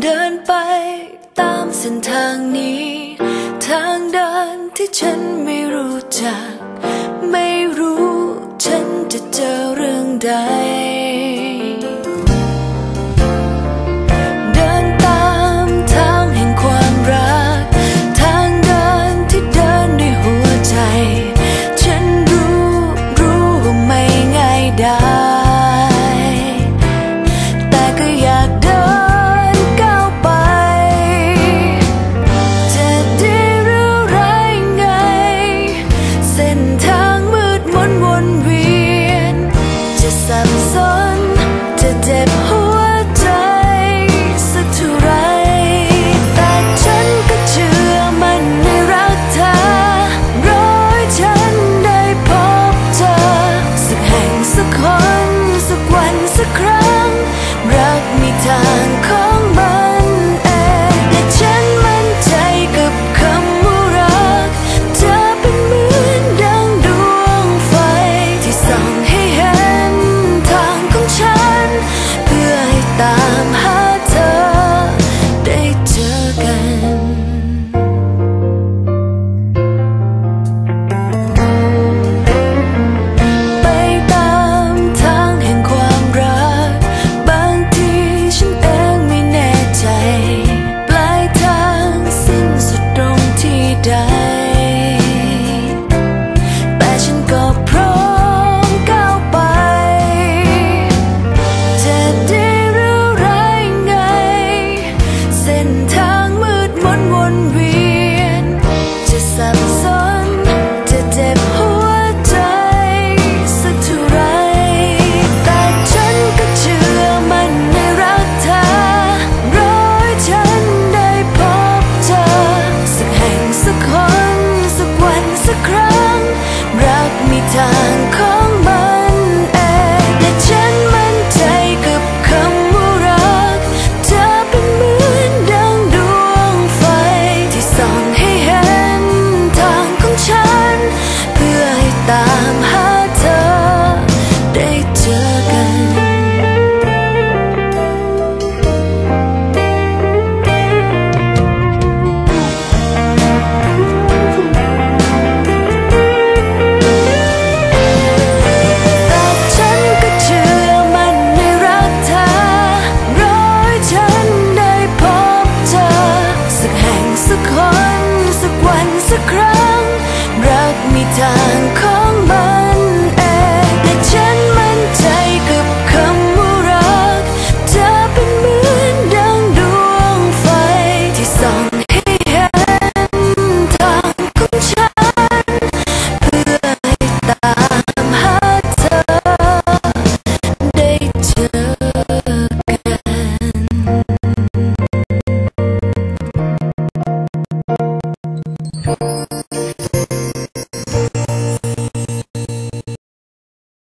เดินไปตามเส้นทางนี้ ทางเดินที่ฉันไม่รู้จัก sẵn soi